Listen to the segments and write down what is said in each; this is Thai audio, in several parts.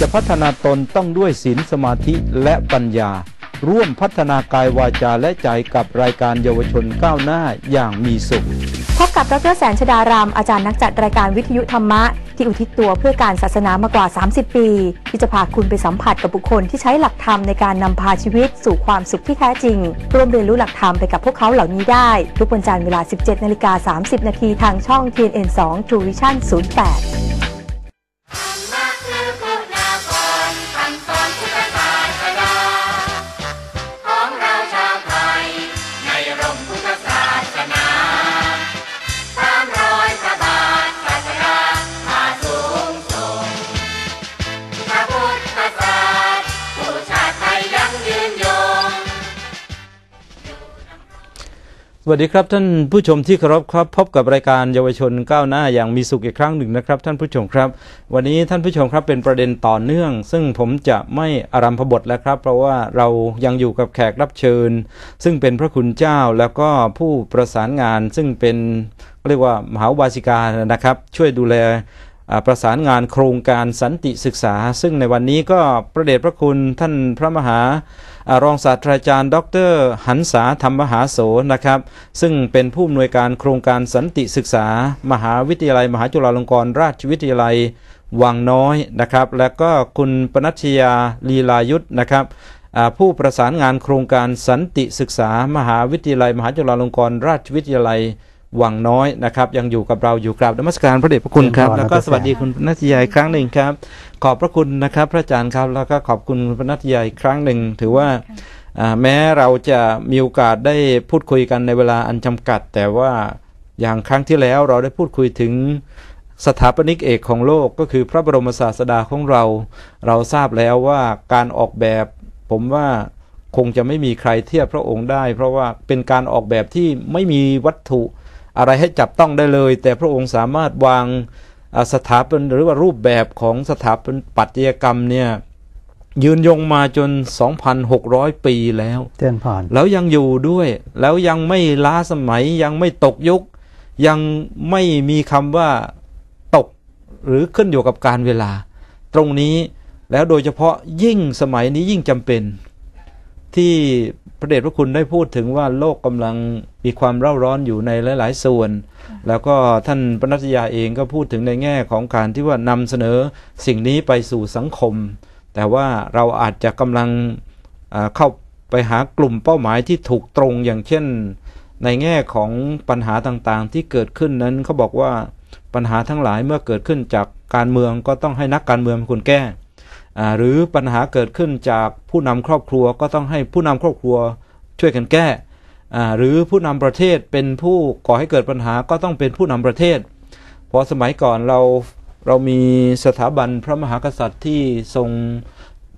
จะพัฒนาตนต้องด้วยศีลสมาธิและปัญญา ร่วมพัฒนากายวาจาและใจกับรายการเยาวชนก้าวหน้าอย่างมีสุข พบกับดรแสนชดาราม อาจารย์นักจัดรายการวิทยุธรรมะ ที่อุทิศตัวเพื่อการศาสนามากว่า 30 ปี ที่จะพาคุณไปสัมผัสกับบุคคลที่ใช้หลักธรรมในการนำพาชีวิตสู่ความสุขที่แท้จริง ร่วมเรียนรู้หลักธรรมไปกับพวกเขาเหล่านี้ได้ ทุกวันจันทร์เวลา 17นาฬิกา30นาทีทางช่อง TNN 2 True Vision 08 วัสดีครับท่านผู้ชมที่เคารพครับพบกับรายการเยาวชนก้าวหน้าอย่างมีสุขอีกครั้งหนึ่งนะครับ ท่านผู้ชมครับ วันนี้ท่านผู้ชมครับเป็นประเด็นต่อเนื่อง ซึ่งผมจะไม่อารัมพบทแล้วครับ เพราะว่าเรายังอยู่กับแขกรับเชิญ ซึ่งเป็นพระคุณเจ้าแล้วก็ผู้ประสานงานซึ่งเป็นเรียกว่ามหาวาสิกานะครับ ช่วยดูแล ประสานงานโครงการสันติศึกษา ซึ่งในวันนี้ก็ประเดชพระคุณท่านพระมหารองศาสตราจารย์ ดร หันษาธรรมมหาโสนะครับ ซึ่งเป็นผู้อำนวยการโครงการสันติศึกษา มหาวิทยาลัย มหาจุฬาลงกรณราชวิทยาลัยวังน้อยนะครับ และก็คุณปนัชยาลีลายุทธนะครับผู้ประสานงานโครงการสันติศึกษา มหาวิทยาลัย มหาจุฬาลงกรณราชวิทยาลัย วังน้อยนะครับ ยังอยู่กับเราอยู่กราบนมัสการพระเดชพระคุณครับเจริญพรแล้วก็ครับสวัสดีคุณนัทยาอีกครั้งหนึ่งครับ ขอบพระคุณนะครับ พระอาจารย์ครับแล้วก็ขอบคุณคุณนัทยาอีกครั้งหนึ่ง ถือว่าอ่าแม้เราจะมีโอกาสได้พูดคุยกันในเวลาอันจำกัด แต่ว่าอย่างครั้งที่แล้วเราได้พูดคุยถึงสถาปนิกเอกของโลกก็คือพระบรมศาสดาของเรา เราทราบแล้วว่าการออกแบบ ผมว่าคงจะไม่มีใครเทียบพระองค์ได้ เพราะว่าเป็นการออกแบบที่ไม่มีวัตถุ อะไรให้จับต้องได้เลย แต่พระองค์สามารถวางอ่าสถาปันหรือว่ารูปแบบของสถาปัตยกรรมเนี่ยยืนยงมาจน 2,600 ปีแล้วเตือนผ่อนแล้วยังอยู่ด้วย แล้วยังไม่ล้าสมัยยังไม่ตกยุค ยังไม่มีคำว่าตกหรือขึ้นอยู่กับการเวลา ตรงนี้แล้วโดยเฉพาะยิ่งสมัยนี้ยิ่งจำเป็น ที่ พระเดชพระคุณได้พูดถึงว่าโลกกำลังมีความเร่าร้อนอยู่ในหลาย ๆ ส่วน แล้วก็ท่านปนัสยาเองก็พูดถึงในแง่ของการที่ว่านำเสนอสิ่งนี้ไปสู่สังคม แต่ว่าเราอาจจะกำลังอ่าเข้าไปหากลุ่มเป้าหมายที่ถูกตรงอย่างเช่น ในแง่ของปัญหาต่าง ๆ ที่เกิดขึ้นนั้นเขาบอกว่าปัญหาทั้งหลายเมื่อเกิดขึ้นจากการเมืองก็ต้องให้นักการเมืองเป็นคนแก้อ่า หรือปัญหาเกิดขึ้นจากผู้นำครอบครัวก็ต้องให้ผู้นำครอบครัวช่วยกันแก้อ่าหรือผู้นำประเทศเป็นผู้ก่อให้เกิดปัญหาก็ต้องเป็นผู้นำประเทศเพราะสมัยก่อนเราเรามีสถาบันพระมหากษัตริย์ที่ทรง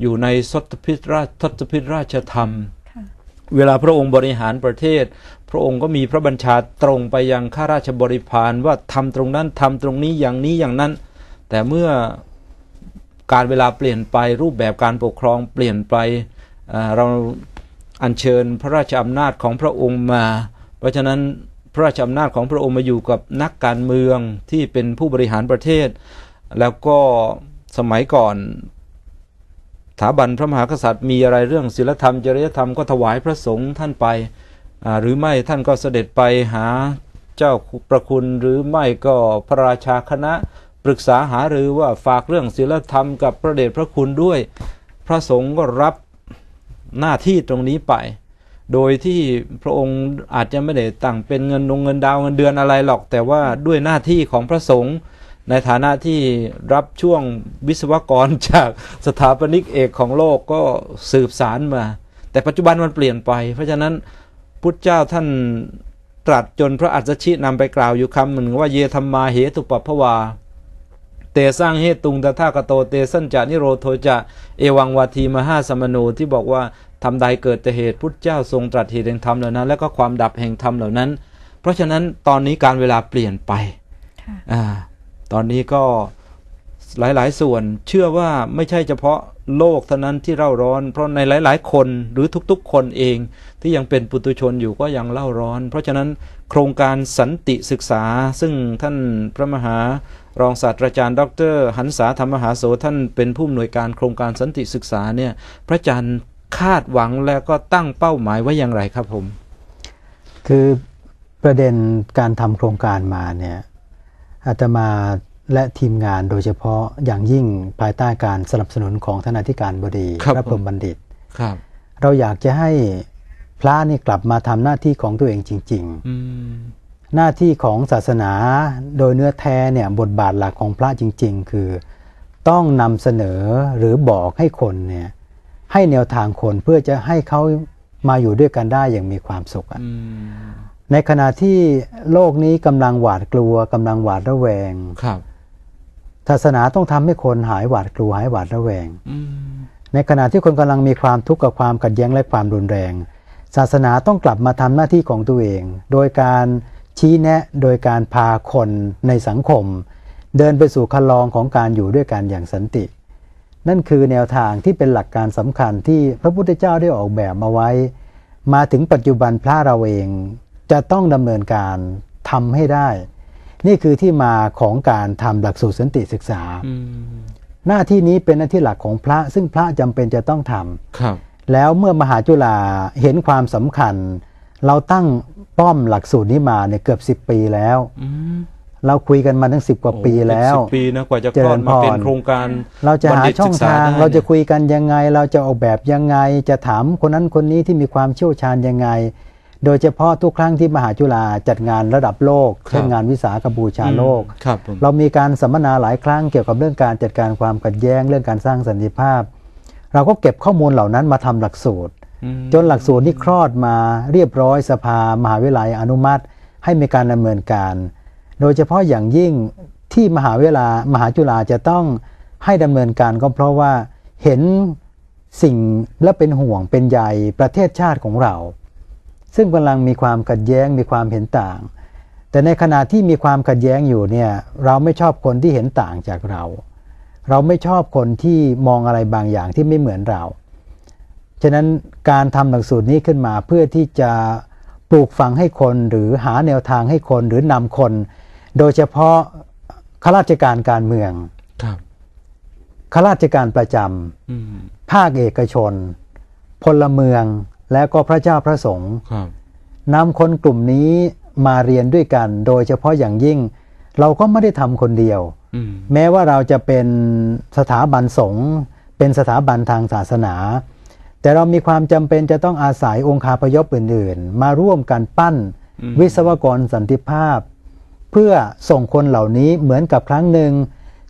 อยู่ในทศพิธราชทศพิธราชธรรม เวลาพระองค์บริหารประเทศ พระองค์ก็มีพระบัญชาตรงไปยังข้าราชบริพารว่าทำตรงนั้นทำตรงนี้อย่างนี้อย่างนั้น แต่เมื่อ การเวลาเปลี่ยนไปรูปแบบการปกครองเปลี่ยนไปเราอัญเชิญพระราชอำนาจของพระองค์มา เพราะฉะนั้นพระราชอำนาจของพระองค์มาอยู่กับนักการเมืองที่เป็นผู้บริหารประเทศ แล้วก็สมัยก่อนสถาบันพระมหากษัตริย์มีอะไรเรื่องศีลธรรมจริยธรรมก็ถวายพระสงฆ์ท่านไป หรือไม่ท่านก็เสด็จไปหาเจ้าประคุณหรือไม่ก็พระราชาคณะ ปรึกษาหารือว่าฝากเรื่องศีลธรรมกับพระเดชพระคุณด้วย พระสงฆ์ก็รับหน้าที่ตรงนี้ไป โดยที่พระองค์อาจจะไม่ได้ตั้งเป็นเงินลงเงินดาวเงินเดือนอะไรหรอก แต่ว่าด้วยหน้าที่ของพระสงฆ์ในฐานะที่รับช่วงวิศวกรจากสถาปนิกเอกของโลกก็สืบสารมา แต่ปัจจุบันมันเปลี่ยนไป เพราะฉะนั้นพุทธเจ้าท่านตรัสจนพระอัศชินำไปกล่าวอยู่คำหนึ่งว่าเยธรรมาเหตุปปภวา เตสร้างเหตุตุงตถาคโตเตสัญจานิโรโทจะเอวังวาทีมหาสมโนที่บอกว่าทำใดเกิดแต่เหตุพุทธเจ้าทรงตรัสเหตุแห่งธรรมเหล่านั้น และก็ความดับแห่งธรรมเหล่านั้น เพราะฉะนั้นตอนนี้การเวลาเปลี่ยนไปอตอนนี้ก็หลาย ๆ ส่วนเชื่อว่าไม่ใช่เฉพาะโลกเท่านั้นที่เร่าร้อน เพราะในหลาย ๆ คนหรือทุก ๆ คนเองที่ยังเป็นปุตุชนอยู่ก็ยังเล่าร้อน เพราะฉะนั้นโครงการสันติศึกษาซึ่งท่านพระมหา รองศาสตราจารย์ ดร หันษาธรรมหาโสท่านเป็นผู้อำนวยการโครงการสันติศึกษาเนี่ยพระอาจารย์คาดหวังแล้วก็ตั้งเป้าหมายไว้อย่างไรครับผม คือประเด็นการทำโครงการมาเนี่ยอาตมาและทีมงานโดยเฉพาะอย่างยิ่งภายใต้การสนับสนุนของท่านอธิการบดีครับพระพรหผมมบัณฑิตครับ เราอยากจะให้พระนี่กลับมาทำหน้าที่ของตัวเองจริงอืมๆ หน้าที่ของศาสนาโดยเนื้อแท้เนี่ยบทบาทหลักของพระจริง ๆ คือ ต้องนำเสนอหรือบอกให้คนเนี่ยให้แนวทางคนเพื่อจะให้เขามาอยู่ด้วยกันได้อย่างมีความสุขอะอืมในขณะที่โลกนี้กำลังหวาดกลัวกำลังหวาดระแวงครับศาสนาต้องทำให้คนหายหวาดกลัวหายหวาดระแวงอืมในขณะที่คนกำลังมีความทุกข์กับความขัดแย้งและความรุนแรง ศาสนาต้องกลับมาทำหน้าที่ของตัวเอง โดยการ ชี้แนะโดยการพาคนในสังคม เดินไปสู่คันลองของการอยู่ด้วยกันอย่างสันติ นั่นคือแนวทางที่เป็นหลักการสำคัญที่พระพุทธเจ้าได้ออกแบบมาไว้ มาถึงปัจจุบันพระเราเองจะต้องดำเนินการทำให้ได้ นี่คือที่มาของการทำหลักสูตรสันติศึกษาอืมหน้าที่นี้เป็นหน้าที่หลักของพระซึ่งพระจำเป็นจะต้องทำครับแล้วเมื่อมหาจุฬาเห็นความสำคัญ เราตั้งป้อมหลักสูตรนี้มาเนี่ยเกือบ10ปีแล้วอืมเราคุยกันมาตั้ง10กว่าปีแล้วโอ้เป็นสิบปีนะกว่าจะเจคลริอดญมาเป็นพรโครงการ เราจะหาบัณฑิตช่องศึกษทางได้เราจะคุยกันยังไง เราจะออกแบบยังไง จะถามคนนั้นคนนี้ที่มีความเชี่ยวชาญยังไง โดยเฉพาะทุกครั้งที่มหาจุฬาจัดงานระดับโลกครับเช่นงานวิสาขบูชาโลกอืมครับผมเรามีการสัมมนาหลายครั้งเกี่ยวกับเรื่องการจัดการความขัดแย้งเรื่องการสร้างสันติภาพ เราก็เก็บข้อมูลเหล่านั้นมาทำหลักสูตรอืม จนหลักสูตรนี้คลอดมาเรียบร้อยสภามหาวิทยาลัยอนุมัติ ให้มีการดำเนินการ โดยเฉพาะอย่างยิ่งที่มหาวิทยาลัยมหาจุฬาจะต้องให้ดำเนินการก็เพราะว่าเห็นสิ่งและเป็นห่วงเป็นใยประเทศชาติของเรา ซึ่งกำลังมีความขัดแย้งมีความเห็นต่าง แต่ในขณะที่มีความขัดแย้งอยู่เนี่ยเราไม่ชอบคนที่เห็นต่างจากเรา เราไม่ชอบคนที่มองอะไรบางอย่างที่ไม่เหมือนเรา ฉะนั้นการทำหลักสูตรนี้ขึ้นมาเพื่อที่จะปลูกฝังให้คนหรือหาแนวทางให้คนหรือนำคน โดยเฉพาะข้าราชการการเมืองครับข้าราชการประจอืมำภาคเอกชน พลเมืองและก็พระเจ้าพระสงฆ์ครับนำคนกลุ่มนี้มาเรียนด้วยกัน โดยเฉพาะอย่างยิ่ง เราก็ไม่ได้ทำคนเดียวอืมแม้ว่าเราจะเป็นสถาบันสงฆ์เป็นสถาบันทางศาสนา แต่เรามีความจำเป็นจะต้องอาศัยองค์คาพยพอื่นๆ มาร่วมกันปั้นอืมวิศวกรสันติภาพ เพื่อส่งคนเหล่านี้เหมือนกับครั้งหนึ่ง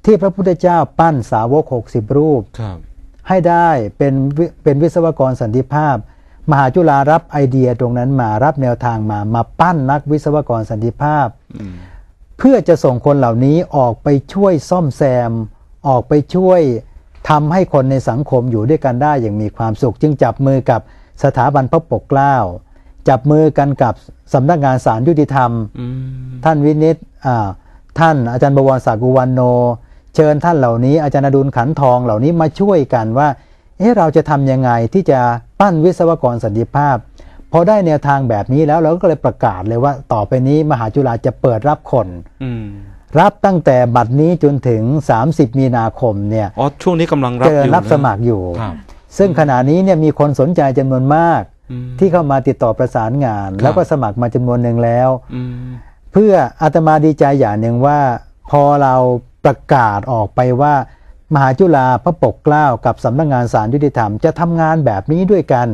ที่พระพุทธเจ้าปั้นสาวก 60 รูปครับให้ได้เป็นวิเป็นวิศวกรสันติภาพ มหาจุฬารับไอเดียตรงนั้นมารับแนวทางมามาปั้นนักวิศวกรสันติภาพอืมเพื่อจะส่งคนเหล่านี้ออกไปช่วยซ่อมแซม ออกไปช่วย ทำให้คนในสังคมอยู่ด้วยกันได้อย่างมีความสุข จึงจับมือกับสถาบันพระปกเกล้า จับมือกันกับสำนักงานศาลยุติธรรมอืมท่านวินิตอ่าท่านอาจารย์บวรศักดิ์อุวันโน เชิญท่านเหล่านี้อาจารย์อดุลขันทองเหล่านี้มาช่วยกันว่าเอ๊ะเราจะทำยังไงที่จะปั้นวิศวกรสันติภาพพอได้แนวทางแบบนี้แล้วเราก็เลยประกาศเลยว่าต่อไปนี้มหาจุฬาจะเปิดรับคนอืม รับตั้งแต่บัดนี้จนถึง 30 มีนาคมเนี่ยอ๋อช่วงนี้กำลังรับเจออยู่รับนะสมัครอยู่ครับซึ่งขณะนี้เนี่ยมีคนสนใจจำนวนมากอืมที่เข้ามาติดต่อประสานงานครับแล้วก็สมัครมาจำนวนหนึ่งแล้วอืมเพื่ออาตมาดีใจอย่างหนึ่งว่า พอเราประกาศออกไปว่ามหาจุฬาพระปกเกล้ากับสำนักงานศาลยุติธรรมจะทำงานแบบนี้ด้วยกัน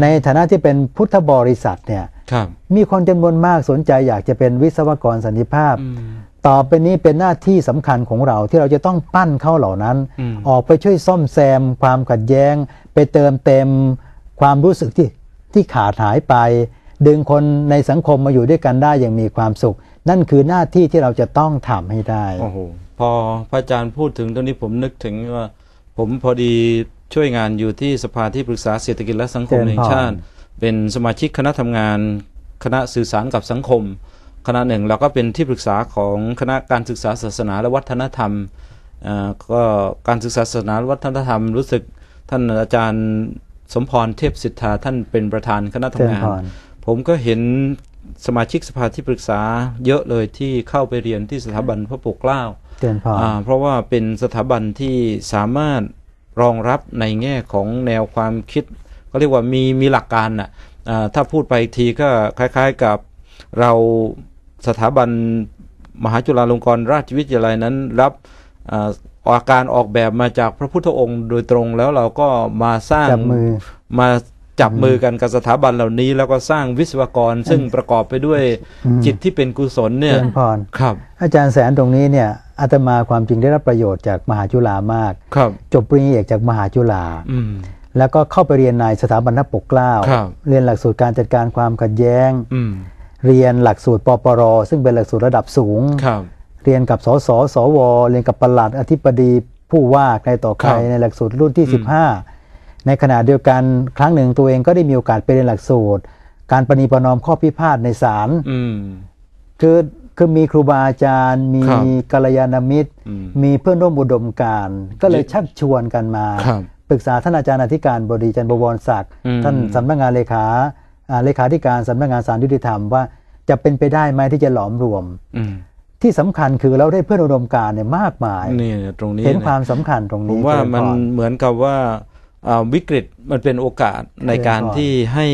ในฐานะที่เป็นพุทธบริษัทเนี่ยครับมีคนจำนวนมากสนใจอยากจะเป็นวิศวกรสันติภาพอืม ต่อไปนี้เป็นหน้าที่สำคัญของเราที่เราจะต้องปั้นเข้าเหล่านั้นอืมออกไปช่วยซ่อมแซม ความขัดแย้ง ไปเติมเต็มความรู้สึกที่ที่ขาดหายไป ดึงคนในสังคมมาอยู่ด้วยกันได้อย่างมีความสุข นั่นคือหน้าที่ที่เราจะต้องทำให้ได้โอ้โหพอพระอาจารย์พูดถึงตรงนี้ผมนึกถึงว่า ผมพอดีช่วยงานอยู่ที่สภาที่ปรึกษาเศรษฐกิจและสังคมเจริญพรแห่งชาติ เป็นสมาชิกคณะทำงานคณะสื่อสารกับสังคม คณะหนึ่งเราก็เป็นที่ปรึกษาของคณะการศึกษาศาสนาและวัฒนธรรมอ่าก็การศึกษาศาสนาและวัฒนธรรมรู้สึกท่านอาจารย์สมพรเทพสิทธาท่านเป็นประธานคณะเจริทำญงานพรผมก็เห็นสมาชิกสภาที่ปรึกษาเยอะเลยที่เข้าไปเรียนที่สถาบันพระปกเกล้าเจริญพรอ่าเพราะว่าเป็นสถาบันที่สามารถรองรับในแง่ของแนวความคิดก็เรียกว่ามีมีหลักการน่ะอ่าถ้าพูดไปอีกทีก็คล้ายๆกับเรา สถาบันมหาจุฬาลงกรณราชวิทยาลัยนั้นรับอ่าอาการออกแบบมาจากพระพุทธองค์โดยตรงแล้วเราก็มาสร้างจับมือมาจับมือกันกับสถาบันเหล่านี้ แล้วก็สร้างวิศวกรซึ่งประกอบไปด้วยอืมจิตที่เป็นกุศลเจเนี่ยริญพรครับ อาจารย์แสนตรงนี้เนี่ยอาตมาความจริงได้รับประโยชน์จากมหาจุฬามากครับ จบปริญญาเอกจากมหาจุฬาอืมแล้วก็เข้าไปเรียนในสถาบันพระปกเกล้าครับเรียนหลักสูตรการจัดการความขัดแย้งอืม เรียนหลักสูตรปปร ซึ่งเป็นหลักสูตรระดับสูงครับเรียนกับสสสว เรียนกับปลัดอธิบดีผู้ว่าใครต่อใครครับในหลักสูตรรุ่นที่อืม15 ในขณะเดียวกันครั้งหนึ่งตัวเองก็ได้มีโอกาสไปเรียนหลักสูตร การประนีประนอมข้อพิพาทในศาลอืมคือคือมีครูบาอาจารย์ มีครับกัลยาณมิตรอืมมีเพื่อนร่วมอุดมการณ์ก็เลยชักชวนกันมาครับปรึกษาท่านอาจารย์อธิการบดีจันทร์บวรศักดิ์อืมท่านสำนักงานเลขาอ่า เลขาธิการสำนักงานศาลยุติธรรมว่าจะเป็นไปได้ไหมที่จะหลอมรวมอืมที่สำคัญคือเราได้เพื่อนอุดมการณ์เนี่ยมากมายนี่ตรงนี้เห็นนะความสำคัญตรงผนี้มว่าเจริญมันพรเหมือนกับว่าอ่าวิกฤตมันเป็นโอกาสในการเจริญพรที่ให้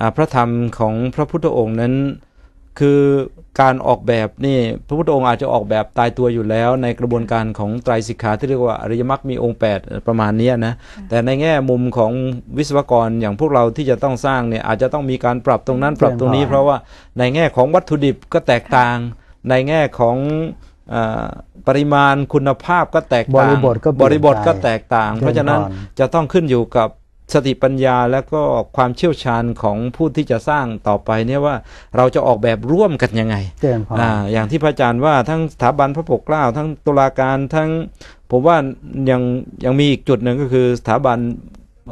อ่าพระธรรมของพระพุทธองค์นั้น คือการออกแบบนี่พระพุทธองค์อาจจะออกแบบตายตัวอยู่แล้ว ในกระบวนการของไตรสิกขาที่เรียกว่าอริยมรรคมีองค์ 8 ประมาณเนี้ยนะแต่ในแง่มุมของวิศวกรอย่างพวกเราที่จะต้องสร้างเนี่ยอาจจะต้องมีการปรับตรงนั้นปรับตรงนี้เจริญพรเพราะว่าในแง่ของวัตถุดิบก็แตกต่างในแง่ของอาปริมาณคุณภาพก็แตกต่างบริบทก็เปลี่ยนบริบทก็แตกต่างเจริญพรเพราะฉะนั้นจะต้องขึ้นอยู่กับ สติปัญญาและก็ความเชี่ยวชาญของผู้ที่จะสร้างต่อไปเนี่ยว่าเราจะออกแบบร่วมกันยังไงเจริญพรอ่าอย่างที่พระอาจารย์ว่าทั้งสถาบันพระปกเกล้าทั้งตุลาการทั้งผมว่ายังยังมีอีกจุดหนึ่งก็คือสถาบัน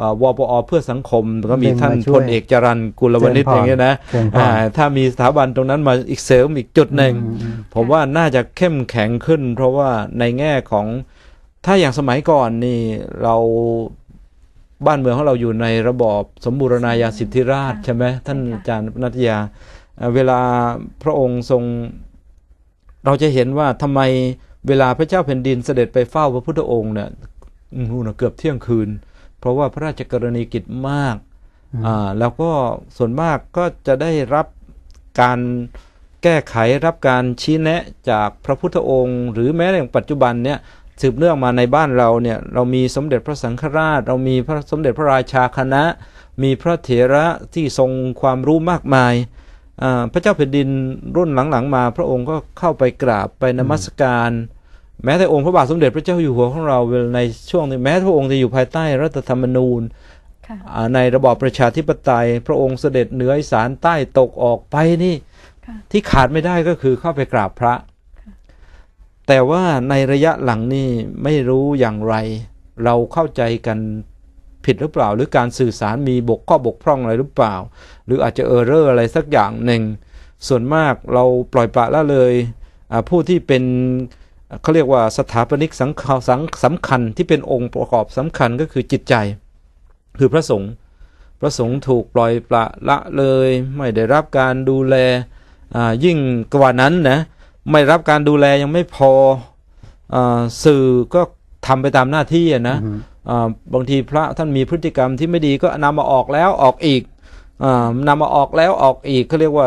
อ่าวปอเพื่อสังคมก็มีท่านมาช่พวยลเอกจรันกุลวณิชเจริญพรอย่างเงี้ยนะเจริญพรอ่าถ้ามีสถาบันตรงนั้นมาอีกเสริมอีกจุดหนึ่งอืมอืมผมว่าน่าจะเข้มแข็งขึ้น เพราะว่าในแง่ของถ้าอย่างสมัยก่อนนี่เรา บ้านเมืองของเราอยู่ในระบอบสมบูรณาญาสิทธิราชย์ใช่ไหมท่านอาจารย์นัทยาเอ่อเวลาพระองค์ทรง เราจะเห็นว่าทำไมเวลาพระเจ้าแผ่นดินเสด็จไปเฝ้าพระพุทธองค์เนี่ยนู่นนะเกือบเที่ยงคืน เพราะว่าพระราชกรณีกิจมากอ่าแล้วก็ส่วนมากก็จะได้รับการแก้ไขรับการชี้แนะจากพระพุทธองค์ หรือแม้ในปัจจุบันเนี่ย สืบเนื่องมาในบ้านเราเนี่ยเรามีสมเด็จพระสังฆราช เรามีพระสมเด็จพระราชาคณะ มีพระเถระที่ทรงความรู้มากมายอ่าพระเจ้าแผ่นดินรุ่นหลังๆมา พระองค์ก็เข้าไปกราบไปนมัสการ แม้แต่องค์พระบาทสมเด็จพระเจ้าอยู่หัวของเราเวลาในช่วงนี้แม้พระองค์จะอยู่ภายใต้รัฐธรรมนูญค่ะอ่าในระบอบประชาธิปไตย พระองค์เสด็จเหนืออีสานใต้ตกออกไปนี่ค่ะที่ขาดไม่ได้ก็คือเข้าไปกราบพระ แต่ว่าในระยะหลังนี่ไม่รู้อย่างไร เราเข้าใจกันผิดหรือเปล่า หรือการสื่อสารมีบกข้อบกพร่องอะไรหรือเปล่า หรืออาจจะเออร์เรอร์อะไรสักอย่างหนึ่ง ส่วนมากเราปล่อยปละละเลยผู้ที่เป็นเขาเรียกว่าสถาปนิกสังขสังสำคัญที่เป็นองค์ประกอบสำคัญก็คือจิตใจ คือพระสงฆ์พระสงฆ์ถูกปล่อยปละละเลย ไม่ได้รับการดูแลยิ่งกว่านั้นนะ ไม่รับการดูแลยังไม่พออาสื่อก็ทำไปตามหน้าที่อะนะอืมอ่าบางทีพระท่านมีพฤติกรรมที่ไม่ดีก็นำมาออกแล้วออกอีกอานำมาออกแล้วออกอีกเขาเรียกว่า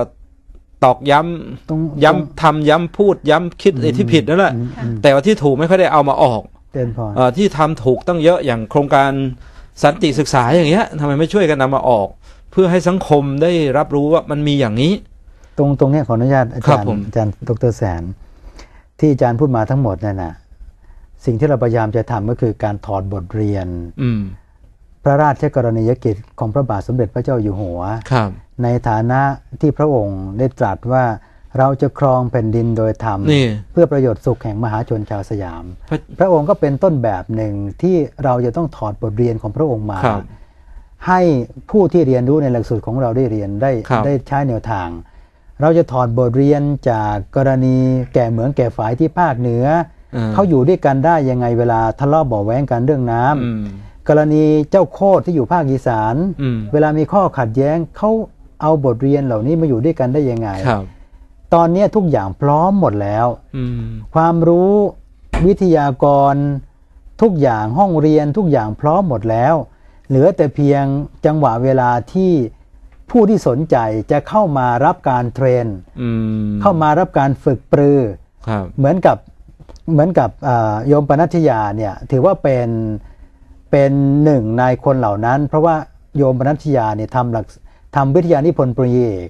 ตอกย้ำต้องย้ำทำย้ำพูดย้ำคิดไอ้ที่ผิดนั่นแหละอืมอืมแต่ว่าที่ถูกไม่ค่อยได้เอามาออกเจริญพรเออที่ทำถูกตั้งเยอะอย่างโครงการสันติศึกษาอย่างเงี้ยทำไมไม่ช่วยกันนำมาออก เพื่อให้สังคมได้รับรู้ว่ามันมีอย่างนี้ ตรงตรงเนี้ยขออนุญาตอาครัจาบรย์ผมอาจารย์ดรแสน ที่อาจารย์พูดมาทั้งหมดนั่นนะสิ่งที่เราพยายามจะทำก็คือการถอดบทเรียน อืมพระราชกรณียกิจของพระบาทสมเด็จพระเจ้าอยู่หัวครับในฐานะที่พระองค์ได้ตรัสว่าเราจะครองแผ่นดินโดยธรรมนี่เพื่อประโยชน์สุขแห่งมหาชนชาวสยามพระพระองค์ก็เป็นต้นแบบหนึ่งที่เราจะต้องถอดบทเรียนของพระองค์มาครับให้ผู้ที่เรียนรู้ในหลักสูตรของเราได้เรียนได้ครับได้ใช้แนวทาง เราจะถอดบทเรียนจากกรณีแก่เหมืองแก่ฝายที่ภาคเหนืออมเขาอยู่ด้วยกันได้ยังไงเวลาทะเลาะเบาะแว้งกันเรื่องน้ำอืมกรณีเจ้าโคตรที่อยู่ภาคอีสานอืมเวลามีข้อขัดแย้งเขาเอาบทเรียนเหล่านี้มาอยู่ด้วยกันได้ยังไงครับตอนนี้ทุกอย่างพร้อมหมดแล้วอืมความรู้วิทยากร ทุกอย่างห้องเรียนทุกอย่างพร้อมหมดแล้ว เหลือแต่เพียงจังหวะเวลาที่ ผู้ที่สนใจจะเข้ามารับการเทรนอืมเข้ามารับการฝึกปรือครับเหมือนกับเหมือนกับอ่าโยมปนัชยาเนี่ยถือว่าเป็นเป็นหนึ่งในคนเหล่านั้น เพราะว่าโยมปนัชยาเนี่ยทำหลักทำวิทยานิพนธ์ปริญญาเอก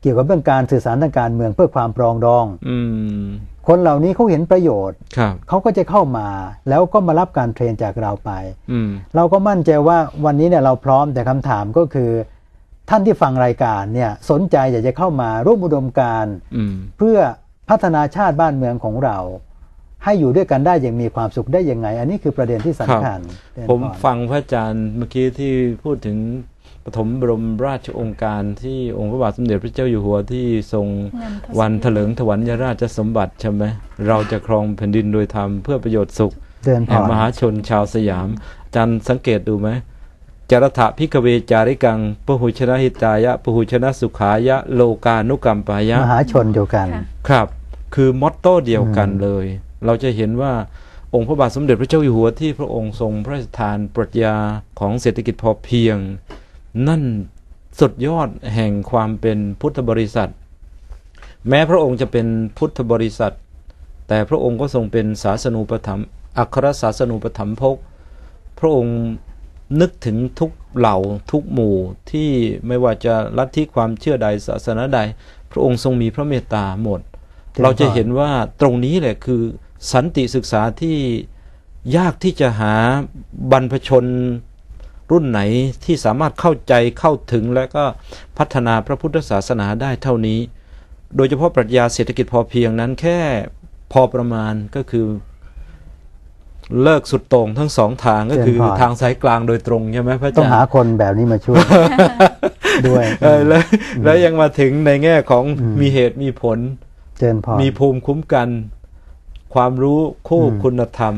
เกี่ยวกับเรื่องการสื่อสารทางการเมืองเพื่อความปรองดองอืมคนเหล่านี้เขาเห็นประโยชน์ครับเขาก็จะเข้ามาแล้วก็มารับการเทรนจากเราไปอืมเราก็มั่นใจว่าวันนี้เนี่ยเราพร้อมแต่คำถามก็คือ ท่านที่ฟังรายการเนี่ยสนใจอยากจะเข้ามาร่วมอุดมการณ์อืมเพื่อพัฒนาชาติบ้านเมืองของเรา ให้อยู่ด้วยกันได้อย่างมีความสุขได้ยังไง อันนี้คือประเด็นที่สำคัญเรียนผมก่อนฟังพระอาจารย์เมื่อกี้ที่พูดถึงปฐมบรมราชโองการที่องค์พระบาทสมเด็จพระเจ้าอยู่หัวที่ทรงวันเถลิงถวัลยราชสมบัติใช่ไหมเราจะครองแผ่นดินโดยธรรมเพื่อประโยชน์สุขเดินแห่ผ่างนมหาชนชาวสยามอาจารย์สังเกตดูไหม จารถะพิกเวจาริกังปหุชนะหิตายะปหุชนะสุขายะ โลกานุกรรมปายะ มหาชนเดียวกันค่ะครับ คือมอตโต้เดียวกันอืมเลย เราจะเห็นว่าองค์พระบาทสมเด็จพระเจ้าอยู่หัวที่พระองค์ทรงพระราชทานปรัชญาของเศรษฐกิจพอเพียง นั่นสุดยอดแห่งความเป็นพุทธบริษัท แม้พระองค์จะเป็นพุทธบริษัท แต่พระองค์ก็ทรงเป็นศาสนูปถัมภ์อัครศาสนูปถัมภกพระองค์ นึกถึงทุกเหล่าทุกหมู่ที่ไม่ว่าจะลัทธิความเชื่อใดศาสนาใด พระองค์ทรงมีพระเมตตาหมดจริงเราจะเห็นว่าตรงนี้แหละคือสันติศึกษาที่ยากที่จะหาบรรพชนรุ่นไหนที่สามารถเข้าใจเข้าถึงและก็พัฒนาพระพุทธศาสนาได้เท่านี้ โดยเฉพาะปรัชญาเศรษฐกิจพอเพียงนั้นแค่พอประมาณก็คือ เลิกสุดโต่งทั้งสองทางก็คือเจริญพรทางสายกลางโดยตรงใช่ไหมพระอาต้องจารหาย์คนแบบนี้มาช่วยด้วยเออแล้วแล้วยังมาถึงในแง่ของอืมมีเหตุมีผลเจริญพรมีภูมิคุ้มกัน ความรู้คู่อืมคุณธรรม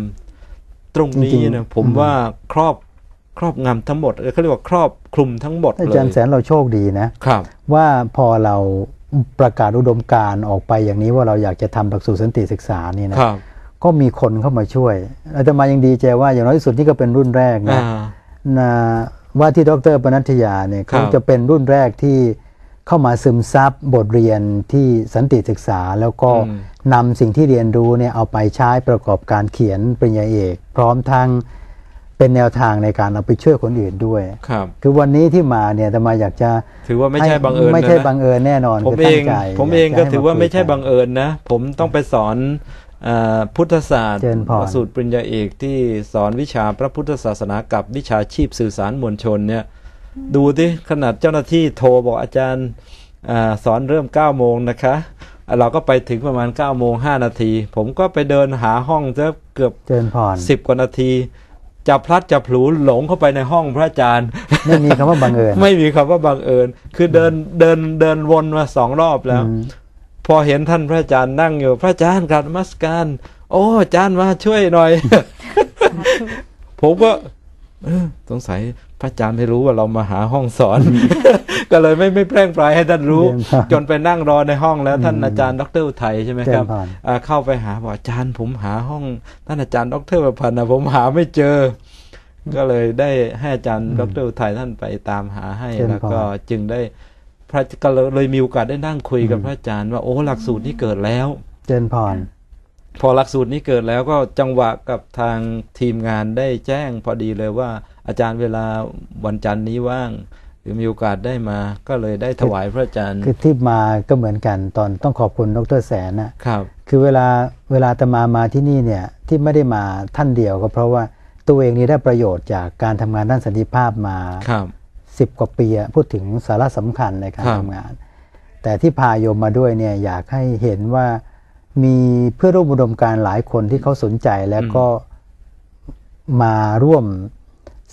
ตรงนี้จริงๆนะผมอืมว่าครอบครอบงำทั้งหมดเออเขาเรียกว่าครอบคลุมทั้งหมดอาเลจารย์ยแสนเราโชคดีนะครับ ว่าพอเราประกาศอุดมการณ์ออกไปอย่างนี้ว่าเราอยากจะทำหลักสูตรสันติศึกษานี่นะครับ ก็มีคนเข้ามาช่วยอาตมายังดีใจว่าอย่างน้อยที่สุดนี่ก็เป็นรุ่นแรกอ่านะนะว่าที่ดรปนัทยาเนี่ยครับเขาจะเป็นรุ่นแรกที่เข้ามาซึมซับบทเรียนที่สันติศึกษา แล้วก็อืมนำสิ่งที่เรียนรู้เนี่ยเอาไปใช้ประกอบการเขียนปริญญาเอก พร้อมทั้งเป็นแนวทางในการเอาไปช่วยคนอื่นด้วยครับคือวันนี้ที่มาเนี่ยแต่มาอยากจะ ถือว่าไม่ใช่ให้บังเอิญไม่ใช่นะบังเอิญแน่นอนผมคืเอตั้งใจผมเองยก็จะให้ถือว่าไม่ใช่คุยกันบังเอิญนะ ผมต้องไปสอนอา พุทธศาสตร์เจริญพรหลักสูตรปริญญาเอกที่สอนวิชาพระพุทธศาสนากับวิชาชีพสื่อสารมวลชนเนี่ย ดูที่ขนาดเจ้าหน้าที่โทรบอกอาจารย์อาสอนเริ่ม9โมงนะคะอะเราก็ไปถึงประมาณ9โมง5นาที ผมก็ไปเดินหาห้องจะเกือบเจริญพร10กว่านาทีจะพลัดจะผลูหลงเข้าไปในห้องพระอาจารย์ ไม่มีคำว่าบังเอิญ ไม่มีคำว่าบังเอิญ คือเดินเดินเดินวนมาสองรอบแล้วอืม พอเห็นท่านพระอาจารย์นั่งอยู่ พระอาจารย์กราบนมัสการ โอ้อาจารย์มาช่วยหน่อย ผมก็เออสงสัยพระอาจารย์ไม่รู้ว่าเรามาหาห้องสอน ก็เลยไม่ไม่แพร่งพรายให้ท่านรู้เรียนพรจนไปนั่งรอในห้องแล้วท่านอืมอาจารย์ดรอุทัยใช่ไหมครับเจริญพรอ่าเข้าไปหาบอกอาจารย์ผมหาห้อง ท่านอาจารย์ดรประพันธ์นะผมหาไม่เจอ ก็เลยได้ให้อาจารย์ดรอุทัยท่านไปตามหาให้เจริญพรแล้วก็จึงได้ พระก็เลยมีโอกาสได้นั่งคุยกับพระอาจารย์ว่าโอ้หลักสูตรนี้เกิดแล้ว เจริญพรพอหลักสูตรนี้เกิดแล้วก็จังหวะกับทางทีมงานได้แจ้งพอดีเลยว่า อาจารย์เวลาวันจันทร์นี้ว่าง หรือมีโอกาสได้มาก็เลยได้ถวายพระอาจารย์ คือที่มาก็เหมือนกันตอนต้องขอบคุณดรแสนนะครับ คือเวลาเวลาอาตมามาที่นี่เนี่ยที่ไม่ได้มาท่านเดียวก็เพราะว่าตัวเองนี่ได้ประโยชน์จากการทำงานด้านสันติภาพมาครับ สิบกว่าปีอะพูดถึงสาระสำคัญในการครับทำงาน แต่ที่พาโยมมาด้วยเนี่ยอยากให้เห็นว่ามีเพื่อนร่วมอุดมการณ์หลายคนที่เขาสนใจแล้วก็มาร่วม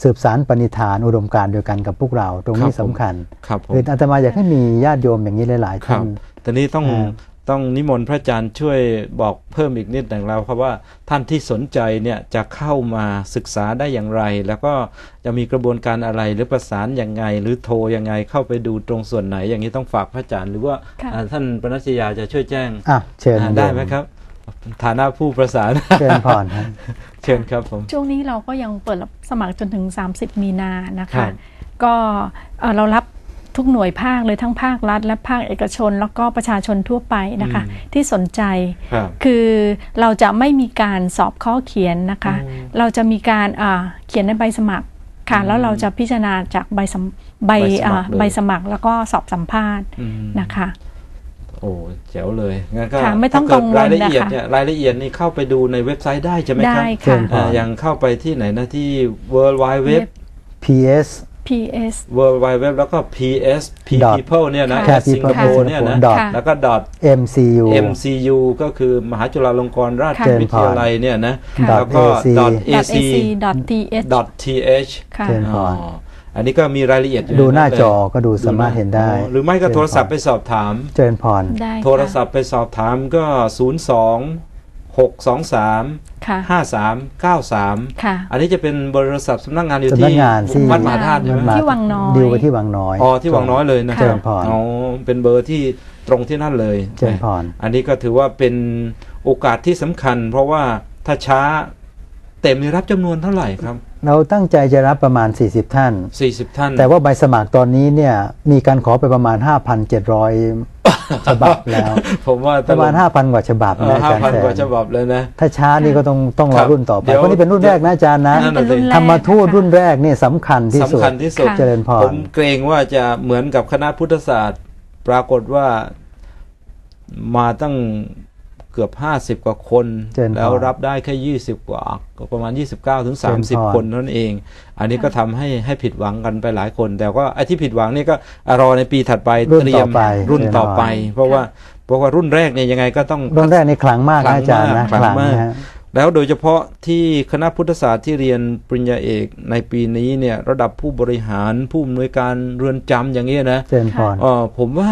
สืบสารปณิธานอุดมการณ์เดียวกันกับพวกเรา ตรงนี้สำคัญ ครับผมคืออาตมาอยากให้มีญาติโยมอย่างนี้หลายๆครัท่าบนแต่นี้ต้องอ่า ต้องนิมนต์พระอาจารย์ช่วยบอกเพิ่มอีกนิดหนึ่งแล้วเพราะว่าท่านที่สนใจเนี่ยจะเข้ามาศึกษาได้อย่างไร แล้วก็จะมีกระบวนการอะไรหรือประสานยังไง หรือโทรยังไงเข้าไปดูตรงส่วนไหน อย่างนี้ต้องฝากพระอาจารย์หรือว่าค่ะอ่าท่านปนัชยาจะช่วยแจ้งอะเชิญอ่าได้ไหมครับฐานะผู้ประสานเชิญพรครับเชิญครับผมช่วงนี้เราก็ยังเปิดรับสมัครจนถึง 30 มีนานะครัคะบก็เอ่อเรารับ ทุกหน่วยภาคเลยทั้งภาครัฐ และภาคเอกชน แล้วก็ประชาชนทั่วไปนะคะ ที่สนใจครับคือเราจะไม่มีการสอบข้อเขียนนะคะ เราจะมีการอ่าเขียนในใบสมัครค่ะแล้วเราจะพิจารณาจากใบสมใบใบสมัครอ่าเลยใบสมัครแล้วก็สอบสัมภาษณ์อืมนะคะโอ้แจ๋วเลยงั้นก็ค่ะไม่ต้องถ้าเดกังวลรายละเอียดนะคะเนี่ยรายละเอียดนี่เข้าไปดูในเว็บไซต์ได้ใช่ไหมครับได้เชิค่ะญอ่าอย่างเข้าไปที่ไหนนะที่ World Wide Web PS PS World Wide Web แล้วก็ PS P Dot People เนี่ยนะค่ะสิงคโปร์เนี่ยนะ Dot ค่ะแล้วก็ dot MCU MCU ก็คือมหาจุฬาลงกรณราชค่ะวิทยาลัยเนี่ยนะค่ะแล้วก็ Dot dot .ac ac .th dot th ค่ะเชิญพอ๋อรอันนี้ก็มีรายละเอียดอยู่ดูหน้าเลยจอก็ดูสามารถเห็นได้อ๋อหรือไม่ก็โทรศัพท์ไปสอบถาม เจริญพรได้ค่ะโทรศัพท์ไปสอบถามก็ 0 2 6 2 3 ค่ะ 5 3 9 3 ค่ะ อันนี้จะเป็นบริษัทสำนักงานอยู่สำนัที่กงานที่วัดมหาธาตุใช่ไหมที่วังน้อย ดิวไปที่วังน้อยอ๋อที่วังน้อยเลยนะเจริญพร อ๋อเป็นเบอร์ที่ตรงที่นั่นเลยเจริญพร อันนี้ก็ถือว่าเป็นโอกาสที่สำคัญ เพราะว่าถ้าช้าเต็มนี่รับจำนวนเท่าไหร่ครับ เราตั้งใจจะรับประมาณ 40 ท่าน 40 ท่าน แต่ว่าใบสมัครตอนนี้เนี่ยมีการขอไปประมาณ 5,700 ฉบับแล้ว ผมว่าประมาณ 5,000 กว่าฉบับนะอาห้าจารย์พันแสกว่าฉนบับเลยนะ ถ้าช้านี่ก็ต้องต้องรครัอบรุ่นต่อไปเดี๋ยวเพราะนี่เป็นรุ่นแรกนะอาจารย์นะนั่นเป็นน่ะสิรุ่นแรกธรรมทูตค่ะรุ่นแรกนี่สำคัญที่สุดสำคัญที่สุดค่ะเจริญพผรมเกรงว่าจะเหมือนกับคณะพุทธศาสตร์ ปรากฏว่ามาตั้ง เกือบ 50 กว่าคนเจริญพรแล้วรับได้แค่ 20 กว่าก็ประมาณ 29ถึงเจริญพร30 คนเท่านั้นเอง อันนี้ก็ทำให้ให้ผิดหวังกันไปหลายคน แต่ก็ไอ้ที่ผิดหวังนี่ก็รอในปีถัดไปรุ่นเตรีต่ยอมไปรุ่นต่อไปแน่นอนเพราะว่าเพราะว่ารุ่นแรกเนี่ยยังไงก็ต้องรุ่นแรกนี่ขลังมากขลันะงอาจารย์นะมากขลังมากนะฮะแล้วโดยเฉพาะที่คณะพุทธศาสตร์ที่เรียนปริญญาเอกในปีนี้เนี่ยระดับผู้บริหารผู้อำนวยการเรือนจำอย่างนี้ยนะเจริญพรเออผมว่า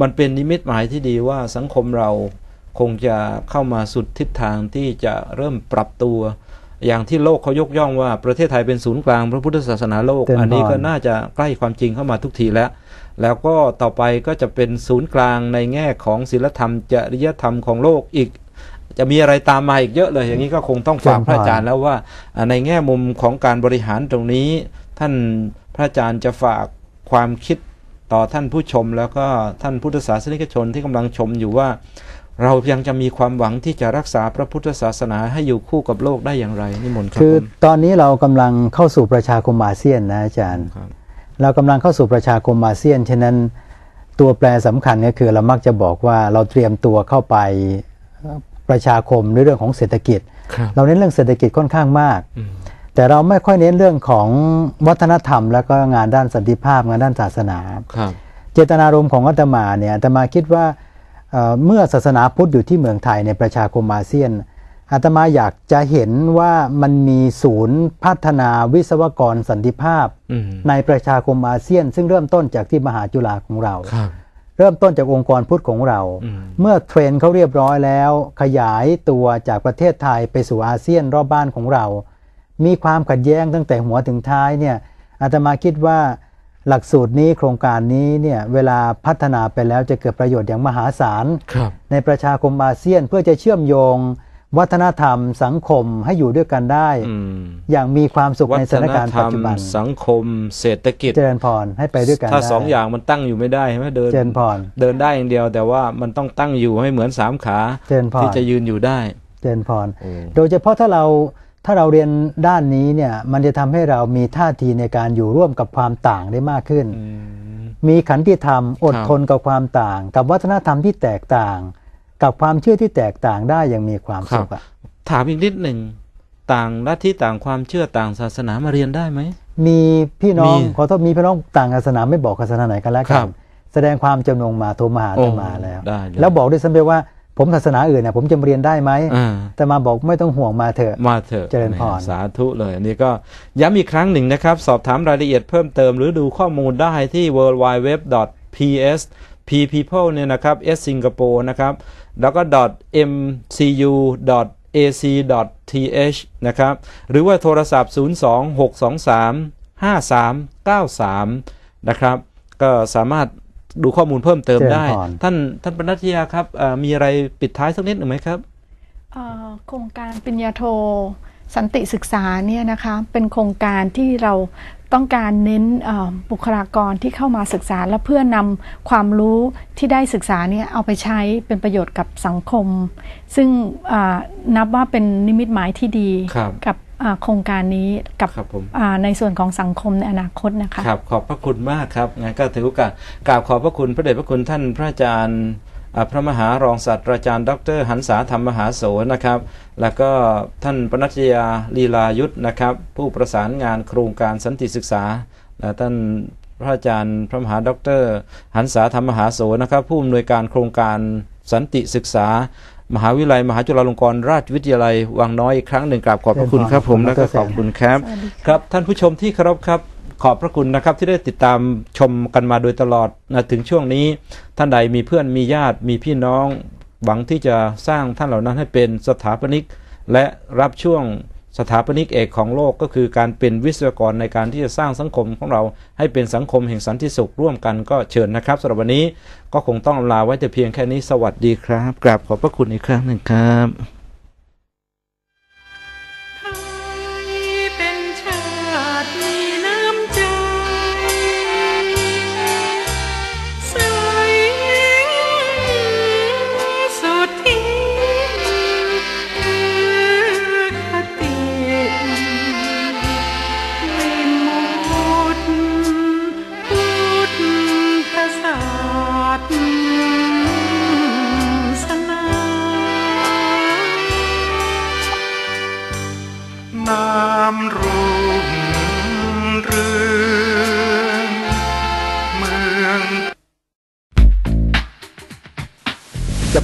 มันเป็นนิมิตหมายที่ดีว่าสังคมเรา คงจะเข้ามาสุดทิศทางที่จะเริ่มปรับตัว อย่างที่โลกเขายกย่องว่าประเทศไทยเป็นศูนย์กลางพระพุทธศาสนาโลกเต็มอันนี้พรก็น่าจะใกล้ความจริงเข้ามาทุกทีแล้ว แล้วก็ต่อไปก็จะเป็นศูนย์กลางในแง่ของศีลธรรมจริยธรรมของโลกอีกจะมีอะไรตามมาอีกเยอะเลย อย่างนี้ก็คงต้องฝากพระอาจารย์แล้วว่าอ่าในแง่มุมของการบริหารตรงนี้ ท่านพระอาจารย์จะฝากความคิดต่อท่านผู้ชม แล้วก็ท่านพุทธศาสนิกชนที่กำลังชมอยู่ว่า เรายังจะมีความหวังที่จะรักษาพระพุทธศาสนาให้อยู่คู่กับโลกได้อย่างไรนิมนต์ครับคือผมตอนนี้เรากำลังเข้าสู่ประชาคมอาเซียนนะอาจารย์ครับเรากำลังเข้าสู่ประชาคมอาเซียนฉะนั้นตัวแปรสำคัญก็คือเรามักจะบอกว่าเราเตรียมตัวเข้าไปประชาคมในเรื่องของเศรษฐกิจครับเราเน้นเรื่องเศรษฐกิจค่อนข้างมากอืมแต่เราไม่ค่อยเน้นเรื่องของวัฒนธรรม แล้วก็งานด้านสันติภาพงานด้านศาสนาครับเจตนารมณ์ของอาตมาเนี่ยอาตมาคิดว่า เอ่อเมื่อศาสนาพุทธอยู่ที่เมืองไทยในประชาคมอาเซียนอาตมาอยากจะเห็นว่ามันมีศูนย์พัฒนาวิศวกรสันติภาพอืมในประชาคมอาเซียน ซึ่งเริ่มต้นจากที่มหาจุฬาของเราครับเริ่มต้นจากองค์กรพุทธของเราอืมเมื่อเทรนด์เขาเรียบร้อยแล้ว ขยายตัวจากประเทศไทยไปสู่อาเซียนรอบบ้านของเรา มีความขัดแย้งตั้งแต่หัวถึงท้ายเนี่ยอาตมาคิดว่า หลักสูตรนี้โครงการนี้เนี่ยเวลาพัฒนาไปแล้วจะเกิดประโยชน์อย่างมหาศาลครับในประชาคมอาเซียนเพื่อจะเชื่อมโยง วัฒนธรรมสังคมให้อยู่ด้วยกันได้อืมอย่างมีความสุขวัในสฒถานนการณ์ธรปัจรมจุบันสังคมเศรษฐกิจเจริญพรให้ไปด้วยกันถ้าได้สองอย่างมันตั้งอยู่ไม่ได้ใช่ไหมเดินเจริญพรเดินได้อย่างเดียว แต่ว่ามันต้องตั้งอยู่ให้เหมือนสามขาเจริญพรที่จะยืนอยู่ได้ เจริญพรโอ้โดยเฉพาะถ้าเรา ถ้าเราเรียนด้านนี้เนี่ยมันจะทำให้เรามีท่าทีในการอยู่ร่วมกับความต่างได้มากขึ้นอืมมีขันติธรรมอดครับทนกับความต่าง กับวัฒนธรรมที่แตกต่าง กับความเชื่อที่แตกต่างได้อย่างมีความสุขอะถามอีกนิดหนึ่งต่างลัทธิต่างความเชื่อต่างศาสนามาเรียนได้ไหมมีพี่น้องมีขอโทษมีพี่น้องต่างศาสนาไม่บอกศาสนาไหนกันแล้วคกัรันบแสดงความจำนงมาโทรมาหาโอ้อาตมาแล้วได้เลยแล้วบอกด้วยซ้ำไปว่า ผมศาสนาอื่นเนี่ยผมจะมาเรียนได้ไหมอ่าแต่มาบอกไม่ต้องห่วงมาเถอะมาเถอะเจริญพรสาธุเลยอันนี้ก็ย้ำอีกครั้งหนึ่งนะครับ สอบถามรายละเอียดเพิ่มเติม หรือดูข้อมูลได้ที่ w w w p s p people เนี่ยนะครับ s singapore นะครับ แล้วก็ mcu ac th นะครับหรือว่าโทรศัพท์ 02623 5393 นะครับ ก็สามารถ ดูข้อมูลเพิ่มเติมเชิญได้พรท่านท่านปนัทยาครับเอ่อมีอะไรปิดท้ายสักนิดหนึ่งไหมครับเอ่อโครงการปริญญาโทสันติศึกษาเนี่ยนะคะเป็นโครงการที่เราต้องการเน้นเอ่อบุคลากรที่เข้ามาศึกษาและเพื่อนำความรู้ที่ได้ศึกษาเนี่ยเอาไปใช้เป็นประโยชน์กับสังคม ซึ่งอ่านับว่าเป็นนิมิตหมายที่ดีครับกับอ่า โครงการนี้กับครับผมอ่าในส่วนของสังคมในอนาคตนะคะครับขอบพระคุณมากครับงั้นก็ถือโอกาสกราบขอบพระคุณพระเดชพระคุณท่านพระอาจารย์อ่าพระมหารองศาสตราจารย์ ดร หันษาธรรมมหาโสนะครับ แล้วก็ท่านปนัชยาลีลายุทธนะครับ ผู้ประสานงานโครงการสันติศึกษา และท่านพระอาจารย์พระมหาดร หันษาธรรมมหาโสนะครับ ผู้อำนวยการโครงการสันติศึกษา มหาวิทยาลัย มหาจุฬาลงกรณราชวิทยาลัย วังน้อยอีกครั้งหนึ่งกราบขอบพระคุณครับผมแล้วก็ขอบคุณครับสวัสดีค่ะครับ ท่านผู้ชมที่เคารพครับขอบพระคุณนะครับที่ได้ติดตามชมกันมาโดยตลอดนะถึงช่วงนี้ ท่านใดมีเพื่อนมีญาติมีพี่น้อง หวังที่จะสร้างท่านเหล่านั้นให้เป็นสถาปนิก และรับช่วง สถาปนิกเอกของโลกก็คือการเป็นวิศวกรในการที่จะสร้างสังคมของเรา ให้เป็นสังคมแห่งสันติสุขร่วมกันก็เชิญนะครับสำหรับวันนี้ก็คงต้องลาไว้แต่เพียงแค่นี้สวัสดีครับกราบขอบพระคุณอีกครั้งหนึ่งครับ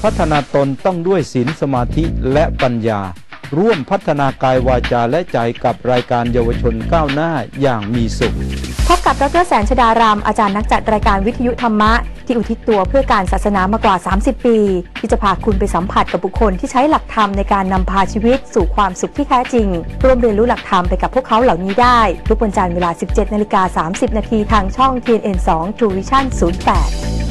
พัฒนาตนต้องด้วยศีลสมาธิและปัญญา ร่วมพัฒนากายวาจาและใจกับรายการเยาวชนก้าวหน้าอย่างมีสุข พบกับดรแสนชดารามอาจารย์นักจัดรายการวิทยุธรรมะ ที่อุทิศตัวเพื่อการศาสนามากว่า 30 ปี ที่จะพาคุณไปสัมผัสกับบุคคลที่ใช้หลักธรรมในการนำพาชีวิตสู่ความสุขที่แท้จริง ร่วมเรียนรู้หลักธรรมไปกับพวกเขาเหล่านี้ได้ ทุกวันจันทร์เวลา 17นาฬิกา30นาทีทางช่อง TNN2 True Vision 08